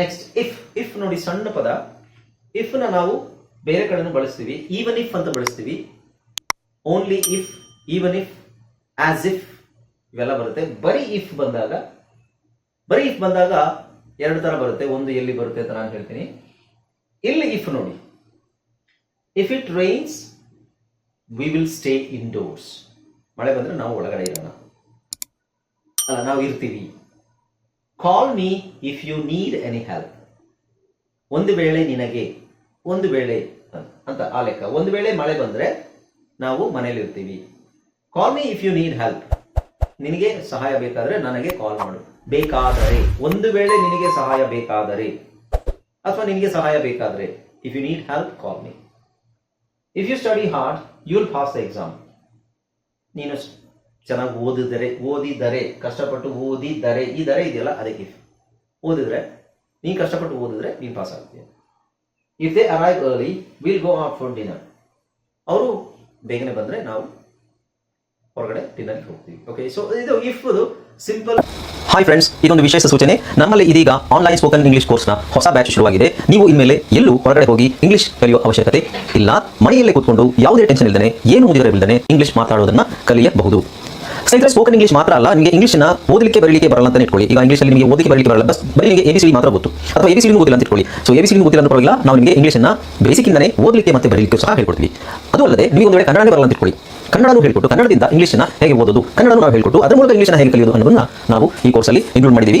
Next if if ನೋಡಿ ಸಣ್ಣ ಪದ ಇಫ್ನ ನಾವು ಬೇರೆ ಕಡೆನೂ ಬಳಸ್ತೀವಿ ಈವನ್ ಇಫ್ ಅಂತ ಬಳಸ್ತೀವಿ. Only if even if as if ಇವೆಲ್ಲ ಬರುತ್ತೆ. ಬರೀ ಇಫ್ ಬಂದಾಗ, ಬರೀ ಇಫ್ ಬಂದಾಗ ಎರಡು ತರ ಬರುತ್ತೆ. ಒಂದು ಎಲ್ಲಿ ಬರುತ್ತೆ ಅಂತ ನಾನು ಹೇಳ್ತೀನಿ. ಇಲ್ಲಿ ಇಫ್ ನೋಡಿ. If it rains we will stay indoors ಮಳೆ ಬಂದ್ರೆ ನಾವು ಒಳಗಡೆ ಇರೋಣ. ನಾವು ಇರ್ತೀವಿ. Call me if you need any help ಒಂದು ವೇಳೆ ನಿನಗೆ, ಒಂದು ವೇಳೆ, ಅಂತ ಆ ಲೆಕ್ಕ. ಒಂದು ವೇಳೆ ಮಳೆ ಬಂದರೆ ನಾವು ಮನೇಲಿ ಇರ್ತೀವಿ. Call me if you need help ನಿನಗೆ ಸಹಾಯ ಬೇಕಾದರೆ ನನಗೆ ಕಾಲ್ ಮಾಡು. ಬೇಕಾದರೆ, ಒಂದು ವೇಳೆ ನಿನಗೆ ಸಹಾಯ ಬೇಕಾದರೆ, ಅಥವಾ ನಿನಗೆ ಸಹಾಯ ಬೇಕಾದರೆ if you need help call me if you study hard you will pass the exam ನೀನು ಚೆನ್ನಾಗಿ ಓದಿದರೆ ಓದಿದರೆ, ಕಷ್ಟಪಟ್ಟು ಓದಿದರೆ, ಈ ದರೆ ಇದೆಯಲ್ಲ ಅದಕ್ಕೆ ಓದಿದರೆ, ನೀನು ಕಷ್ಟಪಟ್ಟು ಓದಿದ್ರೆ ನೀನು pass ಆಗ್ತೀಯ if they arrive early will go out for dinner ಅವರು ಬೇಗನೆ ಬಂದರೆ ನಾವು ಹೊರಗಡೆ ಡಿನ್ನರ್ಗೆ ಹೋಗ್ತೀವಿ. ಓಕೆ ಸೊ ಇದು ಇಫ್ ಸಿಂಪಲ್ ಹಾಯ್ ಫ್ರೆಂಡ್ಸ್ ಇದೊಂದು ವಿಶೇಷ ಸೂಚನೆ. ನಮ್ಮಲ್ಲಿ ಇದೀಗ ಆನ್ಲೈನ್ ಸ್ಪೋಕನ್ ಇಂಗ್ಲಿಷ್ ಕೋರ್ಸ್ನ ಹೊಸ ಬ್ಯಾಚ್ ಶುರುವಾಗಿದೆ. ನೀವು ಇನ್ಮೇಲೆ ಎಲ್ಲೂ ಹೊರಗಡೆ ಹೋಗಿ ಇಂಗ್ಲಿಷ್ ಕಲಿಯುವ ಅವಶ್ಯಕತೆ ಇಲ್ಲ. ಮನೆಯಲ್ಲೇ ಕೂತ್ಕೊಂಡು ಯಾವುದೇ ಟೆನ್ಷನ್ ಇಲ್ಲದೆ ಏನು ಮುಗಿದರೆ ಇಲ್ಲದೆ ಇಂಗ್ಲಿಷ್ ಮಾತಾಡೋದನ್ನ ಕಲಿಯಬಹುದು. ಸ್ನೇಹಿತರೆ ಸ್ಪೋಕನ್ ಇಂಗ್ಲಿಷ್ ಮಾತ್ರ ಅಲ್ಲ, ನಿಮಗೆ ಇಂಗ್ಲಿಷ್ನ ಓದಲಿಕ್ಕೆ, ಬರಲಿಕ್ಕೆ ಬರಲ್ಲ ಅಂತ ಇಟ್ಕೊಳ್ಳಿ. ಈಗ ಇಂಗ್ಲಿಷಲ್ಲಿ ನಿಮಗೆ ಓದಲಿಕ್ಕೆ, ಬರಲಿಕ್ಕೆ ಬರಲ್ಲ. ಬಸ್ ಬರೀ ನಿಮಗೆ ಎ ಮಾತ್ರ ಗೊತ್ತು. ಅಥವಾ ಎ ಬಿ ಗೊತ್ತಿಲ್ಲ ಅಂತ ಇಟ್ಕೊಳ್ಳಿ. ಸೊ ಎ ಸಿ ಗೊತ್ತಿಲ್ಲ ಅಂತ ಪರವಾಗಿಲ್ಲ, ನಾವು ನಿಮಗೆ ಇಂಗ್ಲಿಷ್ನ ಬೇಸಿಕ್ಕಿಂದನೇ ಓದಲಿಕ್ಕೆ ಮತ್ತೆ ಬರಲಿಕ್ಕೆ ಸಹ ಹೇಳ್ಕೊಡ್ತೀವಿ. ಅದು ಅಲ್ಲದೆ ನೀವು ಒಂದು ವೇಳೆ ಕನ್ನಡನೇ ಬರಲ್ಲ ಅಂತ ಇಟ್ಕೊಳ್ಳಿ. ಕನ್ನಡನೂ ಹೇಳ್ಕೊಟ್ಟು, ಕನ್ನಡದಿಂದ ಇಂಗ್ಲಿಷ್ನ ಹೇಗೆ ಓದೋದು, ಕನ್ನಡನೂ ನಾವು ಹೇಳ್ಕೊಟ್ಟು, ಅದರ ಮೂಲಕ ಇಂಗ್ಲಿಷ್ನ ಹೇಗೆ ಕಲಿಯೋದು ಅನ್ನೋದನ್ನ ನಾವು ಈ ಕೋರ್ಸಲ್ಲಿ ಇನ್ಕ್ಲೂಡ್ ಮಾಡಿದ್ದೀವಿ.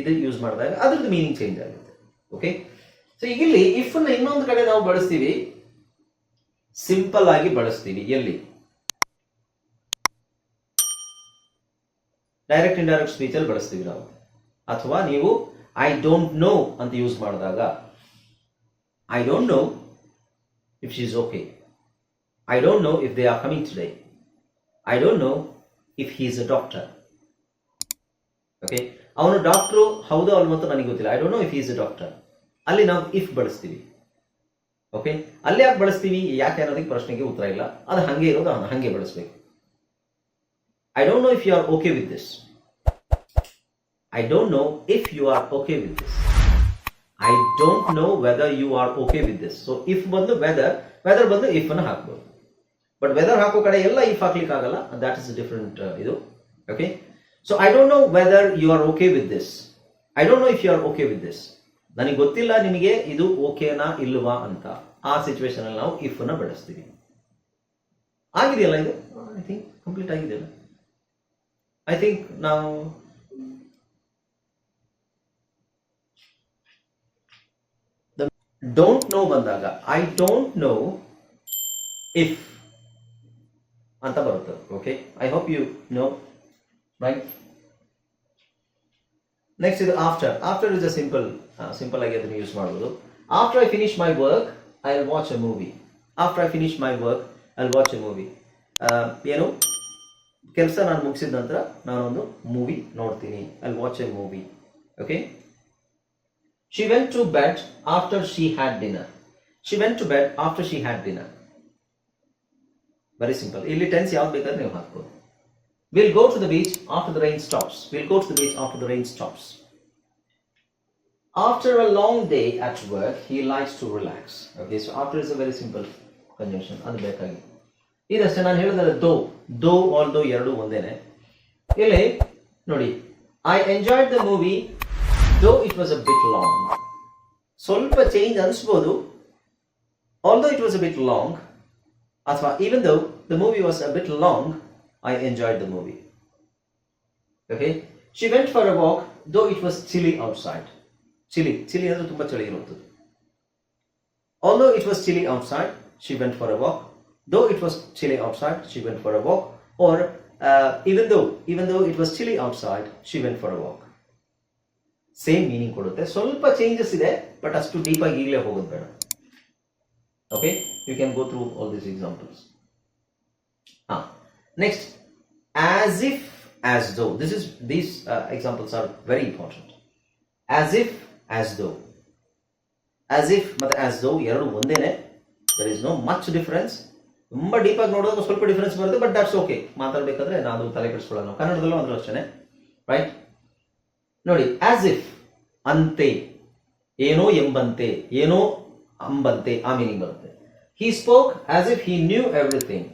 ಇದು ಯೂಸ್ ಮಾಡಿದಾಗ ಅದ್ರದ್ದು ಮೀನಿಂಗ್ ಚೇಂಜ್ ಆಗುತ್ತೆ. ಓಕೆ ಸೊ ಇಲ್ಲಿ ಇಫ್ ಇನ್ನೊಂದು ಕಡೆ ನಾವು ಬಳಸ್ತೀವಿ. ಸಿಂಪಲ್ ಆಗಿ ಬಳಸ್ತೀವಿ. ಎಲ್ಲಿ? ಡೈರೆಕ್ಟ್ ಇಂಡೈರೆಕ್ಟ್ ಸ್ಪೀಚ್ ಅಲ್ಲಿ ಬಳಸ್ತೀವಿ ನಾವು. ಅಥವಾ ನೀವು ಐ ಡೋಂಟ್ ನೋ ಅಂತ ಯೂಸ್ ಮಾಡಿದಾಗ I don't know if she is okay I don't know if they are coming today I don't know if he is a doctor okay ಅವನು doctor, ಹೌದು ಅಂತ ನನಗೆ ಗೊತ್ತಿಲ್ಲ. I don't know if is a doctor ಅಲ್ಲಿ ನಾವು if ಬಳಸ್ತೀವಿ. Okay ಅಲ್ಲಿ ಯಾಕೆ ಬಳಸ್ತೀವಿ? ಯಾಕೆ ಅನ್ನೋದಕ್ಕೆ ಪ್ರಶ್ನೆಗೆ ಉತ್ತರ ಇಲ್ಲ. ಅದು ಹಂಗೆ ಇರೋದು ಹಂಗೆ ಬಳಸಬೇಕು. I don't know if you are okay with this I don't know if you are okay with this I don't know whether you are okay with this so if ಬಂದು ವೆದರ್ ವೆದರ್ ಬಂದು if ಅನ್ನು ಹಾಕ್ಬೋದು. But weather ಹಾಕೋ ಕಡೆ ಎಲ್ಲ if ಹಾಕ್ಲಿಕ್ಕೆ ಆಗಲ್ಲ that is different ಇದು. Okay so I don't know whether you are okay with this I don't know if you are okay with this ನನಗೆ ಗೊತ್ತಿಲ್ಲ ನಿಮಗೆ ಇದು ಓಕೆನಾ ಇಲ್ವಾ ಅಂತ. ಆ ಸಿಚುವೇಶನ್ ಅಲ್ಲಿ ನಾವು ಇಫ್ ಅನ್ನ ಬಳಸ್ತೀವಿ. ಆಗಿದೆಯಲ್ಲ ಇದು? ಐ ಥಿಂಕ್ ಕಂಪ್ಲೀಟ್ ಆಗಿದೆಯಲ್ಲ. ಐ ಥಿಂಕ್ ನಾವು ಡೋಂಟ್ ನೋ ಬಂದಾಗ ಐ ಡೋಂಟ್ ನೋ ಇಫ್ ಅಂತ ಬರುತ್ತೆ. Okay I hope you know right next ಇದು after after is a simple simple ಆಗಿ ಅದನ್ನು ಯೂಸ್ ಮಾಡ್ಬೋದು after I finish my work I will watch a movie after I finish my work I will watch a movie ಏನು? ಕೆಲಸ ನಾನು ಮುಗಿಸಿದ ನಂತರ ನಾನೊಂದು ಮೂವಿ ನೋಡ್ತೀನಿ. I watch a movie okay she went to bed after she had dinner she went to bed after she had dinner very simple ಇಲ್ಲಿ tense ಯಾವ್ದು ಬೇಕಾದ್ರೆ ನೀವು ಹಾಕ್ಬೋದು. Will go to the beach after the rain stops will go to the beach after the rain stops after a long day at work he likes to relax okay so after is a very simple conjunction ಅದು ಬೇಕಾಗಿ ಇದಷ್ಟೇ ನಾನು ಹೇಳಿದ್ರೆ ದೋ ದೋ all ದೋ ಎರಡು ಒಂದೇನೆ. ಇಲ್ಲಿ ನೋಡಿ I enjoyed the movie though it was a bit long ಸ್ವಲ್ಪ change ಅನಿಸ್ಬೋದು. Although it was a bit long ಅಥವಾ even though the movie was a bit long I enjoyed the movie okay she went for a walk though it was chilly outside chilly chilly ಅಂದ್ರೆ ತುಂಬಾ ಚಳಿ ಇರುವಂಥದ್ದು Although it was chilly outside, she went for a walk. Though it was chilly outside, she went for a walk. Or uh, even though even though it was chilly outside, she went for a walk. Same meaning ಕೊಡುತ್ತೆ ಸ್ವಲ್ಪ changes ಇದೆ but ಅಷ್ಟು deep ಆಗಿ ಈಗಲೇ ಹೋಗೋದು ಬೇಡ okay you can go through all these examples ಹಾ next as if as though this is these examples are very important as if as though as if ಮತ್ತೆ ಆಸ್ ದೋ ಎರಡು ಒಂದೇನೆ. There is no much difference ತುಂಬಾ ಡೀಪಾಗಿ ನೋಡೋದು ಸ್ವಲ್ಪ difference ಬರುತ್ತೆ but that's okay ಮಾತಾಡ್ಬೇಕಾದ್ರೆ ನಾನು ತಲೆ ಕೆಡಿಸ್ಕೊಳ್ಳೋಣ. ಕನ್ನಡದಲ್ಲೂ ಅಂದ್ರೂ ಅಷ್ಟೇ ರೈಟ್ ನೋಡಿ ಆಸ್ ಇಫ್ ಅಂತೆ, ಏನೋ ಎಂಬಂತೆ, ಏನೋ ಅಂಬಂತೆ, ಆ ಮೀನಿಂಗ್ ಬರುತ್ತೆ. He spoke as if he knew everything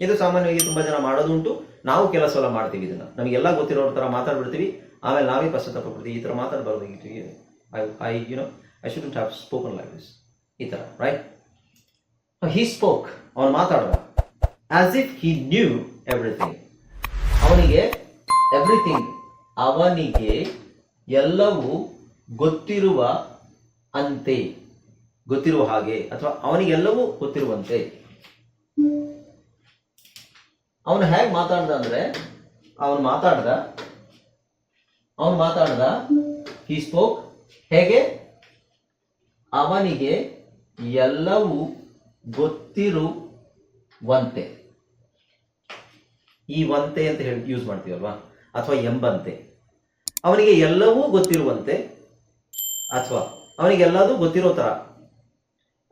ಇದು ಸಾಮಾನ್ಯವಾಗಿ ತುಂಬಾ ಜನ ಮಾಡೋದುಂಟು. ನಾವು ಕೆಲಸ ಎಲ್ಲ ಮಾಡ್ತೀವಿ ಇದನ್ನ. ನಮಗೆಲ್ಲ ಗೊತ್ತಿರೋ ತರ ಮಾತಾಡ್ಬಿಡ್ತೀವಿ. ಆಮೇಲೆ ನಾವೇ ಪಶ್ಚಾತ್ತಾಪ ಪಡ್ತೀವಿ ಈ ತರ. ಮಾತಾಡಬಾರ್ದಾಗಿತ್ತು I I you know I should have spoken like this ಈ ತರ ರೈಟ್ ಹಿ ಸ್ಪೋಕ್ ಅವನು ಮಾತಾಡುವ as if he knew everything ಅವನಿಗೆ ಎವ್ರಿಥಿಂಗ್ ಅವನಿಗೆ ಎಲ್ಲವೂ ಗೊತ್ತಿರುವ ಅಂತೆ. ಗೊತ್ತಿರುವ ಹಾಗೆ. ಅಥವಾ ಅವನಿಗೆಲ್ಲವೂ ಗೊತ್ತಿರುವಂತೆ. ಅವನು ಹೇಗೆ ಮಾತಾಡ್ದ ಅಂದ್ರೆ, ಅವನು ಮಾತಾಡ್ದ ಅವನು ಮಾತಾಡ್ದ ಹಿ ಸ್ಪೋಕ್ ಹೇಗೆ? ಅವನಿಗೆ ಎಲ್ಲವೂ ಗೊತ್ತಿರುವಂತೆ. ಈ ವಂತೆ ಅಂತ ಹೇಳಿ ಯೂಸ್ ಮಾಡ್ತೀವಲ್ವಾ? ಅಥವಾ ಎಂಬಂತೆ. ಅವನಿಗೆ ಎಲ್ಲವೂ ಗೊತ್ತಿರುವಂತೆ, ಅಥವಾ ಅವನಿಗೆಲ್ಲದೂ ಗೊತ್ತಿರೋ ತರ.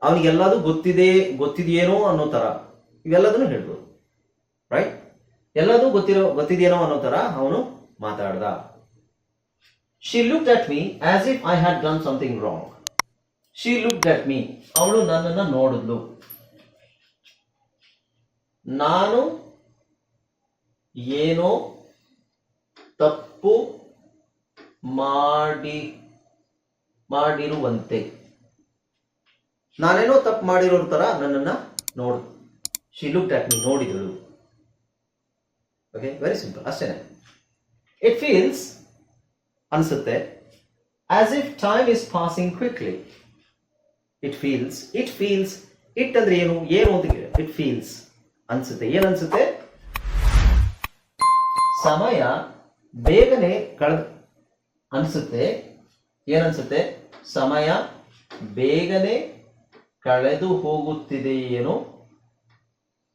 ಅವನಿಗೆಲ್ಲದೂ ಗೊತ್ತಿದೆ, ಗೊತ್ತಿದೆಯೇನೋ ಅನ್ನೋ ತರ. ಇವೆಲ್ಲದನ್ನು ಹೇಳ್ಬೋದು. ಎಲ್ಲದೂ ಗೊತ್ತಿರೋ ಗೊತ್ತಿದೆಯೇನೋ ಅನ್ನೋ ತರ ಅವನು ಮಾತಾಡ್ದ. She look at me as if I had done something wrong she look at me ಅವಳು ನನ್ನನ್ನು ನೋಡಿದ್ಲು. ನಾನು ಏನೋ ತಪ್ಪು ಮಾಡಿ ಮಾಡಿರುವಂತೆ. ನಾನೇನೋ ತಪ್ಪು ಮಾಡಿರೋ ತರ ನನ್ನನ್ನ ನೋಡ್ ಶಿ ಲುಕ್ ಅಟ್ ಮೀ ನೋಡಿದಳು. ಓಕೆ ವೆರಿ ಸಿಂಪಲ್ ಅಷ್ಟೇನೆ. ಇಟ್ ಫೀಲ್ಸ್ ಅನ್ಸುತ್ತೆ as if time is passing quickly it feels it feels it ಅಂದ್ರೆ ಏನು ಏನು ಅಂತ ಇಟ್ ಫೀಲ್ಸ್ ಅನ್ಸುತ್ತೆ. ಏನ್ ಅನ್ಸುತ್ತೆ? ಸಮಯ ಬೇಗನೆ ಕಳೆದ ಅನ್ಸುತ್ತೆ. ಏನನ್ಸುತ್ತೆ ಸಮಯ ಬೇಗನೆ ಕಳೆದು ಹೋಗುತ್ತಿದೆಯೇನೋ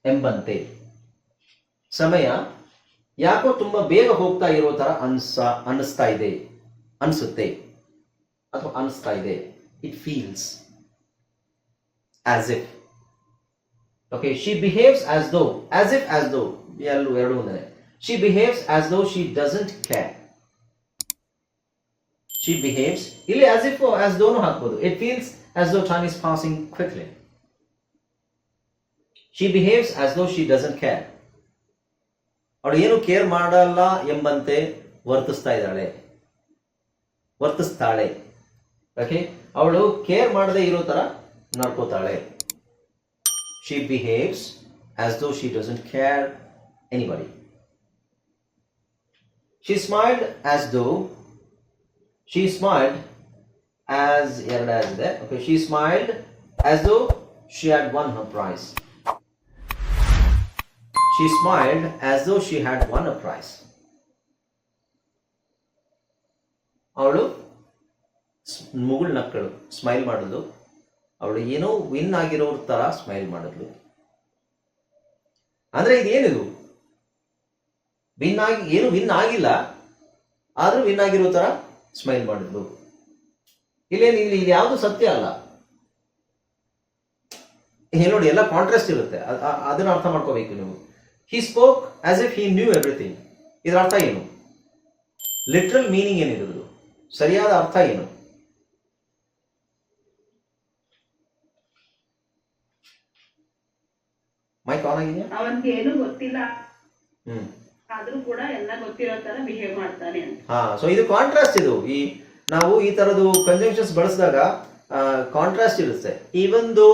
ಎಂಬಂತೆ. ಸಮಯ ಯಾಕೋ ತುಂಬಾ ಬೇಗ ಹೋಗ್ತಾ ಇರೋ ತರ ಅನ್ಸ, ಅನ್ನಿಸ್ತಾ ಇದೆ. ಅನ್ಸುತ್ತೆ. ಅಥವಾ ಅನಿಸ್ತಾ ಇದೆ. It feels as if okay she behaves as though as if as though ಎಲ್ಲೂ ಎರಡು ಒಂದೇ. She behaves as though she doesn't care she behaves ಇಲ್ಲಿ ಆಸ್ ಇಫ್ ಆಸ್ ದೋನು ಹಾಕ್ಬೋದು. It feels as though time is passing quickly she behaves as though she doesn't care ಅವಳು ಏನು care ಮಾಡಲ್ಲ ಎಂಬಂತೆ ವರ್ತಿಸ್ತಾ ಇದ್ದಾಳೆ. ವರ್ತಿಸ್ತಾಳೆ. ಓಕೆ ಅವಳು ಕೇರ್ ಮಾಡದೆ ಇರೋ ತರ ನಡ್ಕೋತಾಳೆ. She behaves as though she doesn't care anybody she smiled as though she smiled as ಎರಡು ಆಸ್ ಇದೆ okay she smiled as though she had won her prize she smiled as though she had won a prize. ಅವಳು ಮುಗುಳ್ ನಕ್ಕಳು smile ಮಾಡಿದ್ಲು. ಅವಳು ಏನೋ win ಆಗಿರೋ ತರ smile ಮಾಡಿದ್ಲು. ಅಂದ್ರೆ ಇದೇನಿದು? ವಿನ್ ಆಗಿ, ಏನು ವಿನ್ ಆಗಿಲ್ಲ, ಆದ್ರೂ ವಿನ್ ಆಗಿರೋ ತರ ಸ್ಮೈಲ್ ಮಾಡಿದ್ಲು. ಇಲ್ಲೇನು, ಇಲ್ಲಿ ಇದು ಯಾವುದು ಸತ್ಯ ಅಲ್ಲ. ಇಲ್ಲಿ ನೋಡಿ, ಎಲ್ಲ ಕಾಂಟ್ರಾಸ್ಟ್ ಇರುತ್ತೆ. ಅದನ್ನ ಅರ್ಥ ಮಾಡ್ಕೋಬೇಕು ನೀವು. He spoke as if he knew everything ಇದರ ಅರ್ಥ ಏನು? ಲಿಟ್ರಲ್ ಮೀನಿಂಗ್ ಏನಿರೋದು ಸರಿಯಾದ ಅರ್ಥ ಏನು? ಮೈಕ್ ಆನ್ ಆಗಿದೆಯಾ? ಅವನಿಗೆ ಏನು ಗೊತ್ತಿಲ್ಲ. ಹ್ಮ್. ಆದ್ರೂ ಕೂಡ ಎಲ್ಲ ಗೊತ್ತಿರೋ ತರ ಬಿಹೇವ್ ಮಾಡ್ತಾನೆ ಅಂತ. ಹಾ ಸೊ ಇದು ಕಾಂಟ್ರಾಸ್ಟ್ ಇದು. ಈ ನಾವು ಈ ತರದ್ದು ಕಂಜಂಕ್ಷನ್ಸ್ ಬಳಸಿದಾಗ ಕಾಂಟ್ರಾಸ್ಟ್ ಇರುತ್ತೆ. Even though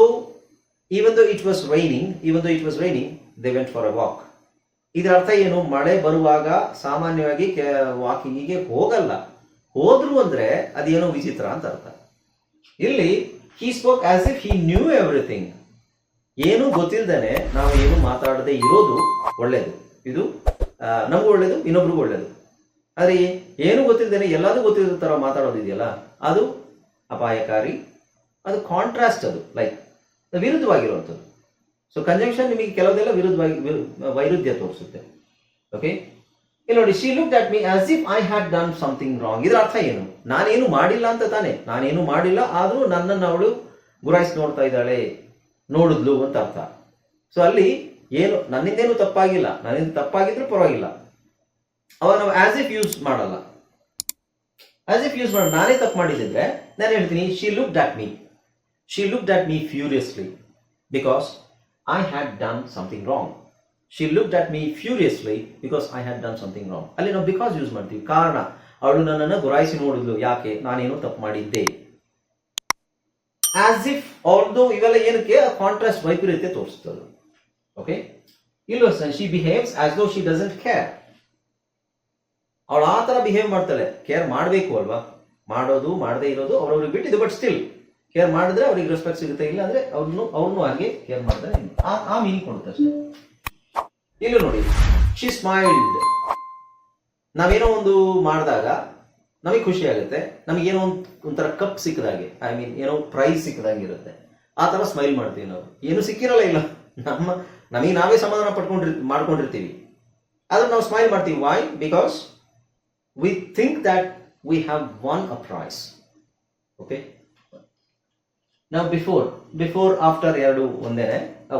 even though it was raining even though it was raining they went for a walk ಇದರ ಅರ್ಥ ಏನು? ಮಳೆ ಬರುವಾಗ ಸಾಮಾನ್ಯವಾಗಿ ವಾಕಿಂಗಿಗೆ ಹೋಗಲ್ಲ. ಹೋದ್ರು ಅಂದ್ರೆ ಅದೇನೋ ವಿಚಿತ್ರ ಅಂತ ಅರ್ಥ. ಇಲ್ಲಿ he spoke as if he knew everything ಏನು ಗೊತ್ತಿಲ್ಲದೆ ನಾವು ಏನು ಮಾತಾಡದೆ ಇರೋದು ಒಳ್ಳೇದು. ಇದು ನಮಗೂ ಒಳ್ಳೇದು, ಇನ್ನೊಬ್ರಿಗೂ ಒಳ್ಳೇದು. ಆದರೆ ಏನು ಗೊತ್ತಿಲ್ಲದೇನೆ ಎಲ್ಲದೂ ಗೊತ್ತಿರೋ ಥರ ಮಾತಾಡೋದಿದೆಯಲ್ಲ? ಅದು ಅಪಾಯಕಾರಿ, ಅದು ಕಾಂಟ್ರಾಸ್ಟ್ ಅದು ಲೈಕ್ ವಿರುದ್ಧವಾಗಿರುವಂಥದ್ದು. ಸೊ ಕಂಜಂಕ್ಷನ್ ನಿಮಗೆ ಕೆಲವುದೆಲ್ಲ ವಿರುದ್ಧವಾಗಿ ವಿರು- ವೈರುಧ್ಯ ತೋರಿಸುತ್ತೆ. ಓಕೆ ಇಲ್ಲಿ ನೋಡಿ she look at me as if I had done something wrong ಇದರ ಅರ್ಥ ಏನು? ನಾನೇನು ಮಾಡಿಲ್ಲ ಅಂತ ತಾನೆ. ನಾನೇನು ಮಾಡಿಲ್ಲ, ಆದರೂ ನನ್ನನ್ನು ಅವಳು ಗುರಾಯಿಸಿ ನೋಡ್ತಾ ಇದ್ದಾಳೆ. ನೋಡಿದ್ಲು ಅಂತ ಅರ್ಥ. ಸೊ ಅಲ್ಲಿ ಏನು, ನನ್ನಿಂದೇನು ತಪ್ಪಾಗಿಲ್ಲ. ನನ್ನಿಂದ ತಪ್ಪಾಗಿದ್ರು ಪರವಾಗಿಲ್ಲ. ಅವಾಗ ನಾವು ಆಸ್ ಇಫ್ ಯೂಸ್ ಮಾಡಲ್ಲ. ಆಸ್ ಇಫ್ ಯೂಸ್ ಮಾಡಿ ನಾನೇ ತಪ್ಪು ಮಾಡಿದ್ರೆ ನಾನು ಹೇಳ್ತೀನಿ she look at me she look at me furiously because I had done something wrong she look at me furiously because I had done something wrong ಅಲ್ಲಿ ನಾವು because use ಮಾಡ್ತೀವಿ. ಕಾರಣ, ಅವಳು ನನ್ನನ್ನು ಗುರಾಯಿಸಿ ನೋಡಿದ್ಲು. ಯಾಕೆ? ನಾನೇನು ತಪ್ಪು ಮಾಡಿದ್ದೆ. ಆಸ್ ಇಫ್ ಅವ್ರದ್ದು ಇವೆಲ್ಲ ಏನಕ್ಕೆ? ಕಾಂಟ್ರಾಸ್ಟ್ ವೈಪರೀತ್ಯ ತೋರಿಸ್ತದೆ ಓಕೆ ಇಲ್ಲೋ she behaves as though she doesn't care ಅವಳು ಆ ಥರ ಬಿಹೇವ್ ಮಾಡ್ತಾಳೆ. ಕೇರ್ ಮಾಡಬೇಕು ಅಲ್ವಾ? ಮಾಡೋದು, ಮಾಡದೇ ಇರೋದು ಅವ್ರವ್ರಿಗೆ ಬಿಟ್ಟಿದ್ದು ಬಟ್ ಸ್ಟಿಲ್ ಕೇರ್ ಮಾಡಿದ್ರೆ ಅವ್ರಿಗೆ ರೆಸ್ಪೆಕ್ಟ್ ಸಿಗುತ್ತೆ ಇಲ್ಲ ಅಂದ್ರೆ ಅವ್ರನ್ನು ಅವ್ರನ್ನೂ ಹಾಗೆ ಕೇರ್ ಮಾಡ್ತಾರೆ ಆ ಆ ಮೀನಿಂಗ್ ಕೊಡುತ್ತೆ ಅಷ್ಟೇ. ಇಲ್ಲೂ ನೋಡಿ ಶಿ ಸ್ಮೈಲ್ಡ್ ನಾವೇನೋ ಒಂದು ಮಾಡಿದಾಗ ನಮಗೆ ಖುಷಿ ಆಗುತ್ತೆ ನಮಗೇನೋ ಒಂದು, ಒಂಥರ ಕಪ್ ಸಿಕ್ಕದಾಗೆ ಐ ಮೀನ್ ಏನೋ ಪ್ರೈಸ್ ಸಿಕ್ಕದಂಗೆ ಇರುತ್ತೆ. ಆ ಥರ ಸ್ಮೈಲ್ ಮಾಡ್ತೀವಿ ನಾವು. ಏನು ಸಿಕ್ಕಿರಲ್ಲ ಇಲ್ಲ. ನಮ್ಮ, ನಮಗೆ ನಾವೇ ಸಮಾಧಾನ ಪಡ್ಕೊಂಡಿರ್, ಮಾಡ್ಕೊಂಡಿರ್ತೀವಿ. ಆದ್ರೆ ನಾವು ಸ್ಮೈಲ್ ಮಾಡ್ತೀವಿ. Why because we think that we have won a prize okay ನಾವು ಬಿಫೋರ್ ಬಿಫೋರ್ ಆಫ್ಟರ್ ಎರಡು ಒಂದೇನೆ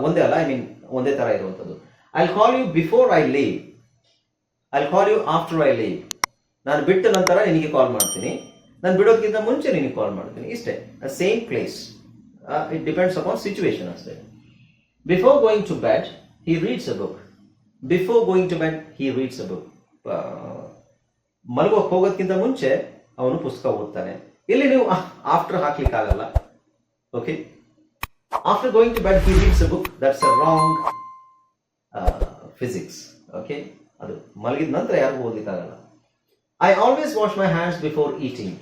ಒಂದೇ ಅಲ್ಲ ಐ ಮೀನ್ ಒಂದೇ ತರ ಇರುವಂಥದ್ದು. I call you before I leave I call you after I leave ನಾನು ಬಿಟ್ಟ ನಂತರ ನಿನಗೆ ಕಾಲ್ ಮಾಡ್ತೀನಿ. ನಾನು ಬಿಡೋದಕ್ಕಿಂತ ಮುಂಚೆ ನಿನಗೆ ಕಾಲ್ ಮಾಡ್ತೀನಿ. ಇಷ್ಟೇ. Same place it depends upon situation ಅಷ್ಟೇ. Before going to bed he reads a book before going to bed he reads a book ಮಲಗೋಕ್ ಹೋಗೋದಕ್ಕಿಂತ ಮುಂಚೆ ಅವನು ಪುಸ್ತಕ ಓದ್ತಾನೆ. ಇಲ್ಲಿ ನೀವು ಆಫ್ಟರ್ ಹಾಕ್ಲಿಕ್ಕೆ ಆಗಲ್ಲ okay after going to bed he reads a book that's a wrong physics okay ಅದು ಮಲಗಿದ ನಂತರ ಯಾರಿಗೂ ಓದಲಿಕ್ಕಾಗಲ್ಲ I always wash my hands before eating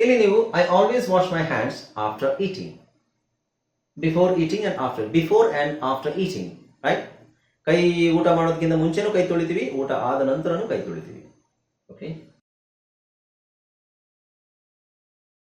ಇಲ್ಲಿ ನೀವು I always wash my hands after eating before eating and after before and after eating right ಕೈ ಊಟ ಮಾಡೋದಕ್ಕಿಂತ ಮುಂಚೆನೂ ಕೈ ತೊಳಿತೀವಿ, ಊಟ ಆದ ನಂತರನೂ ಕೈ ತೊಳಿತೀವಿ. ಓಕೆ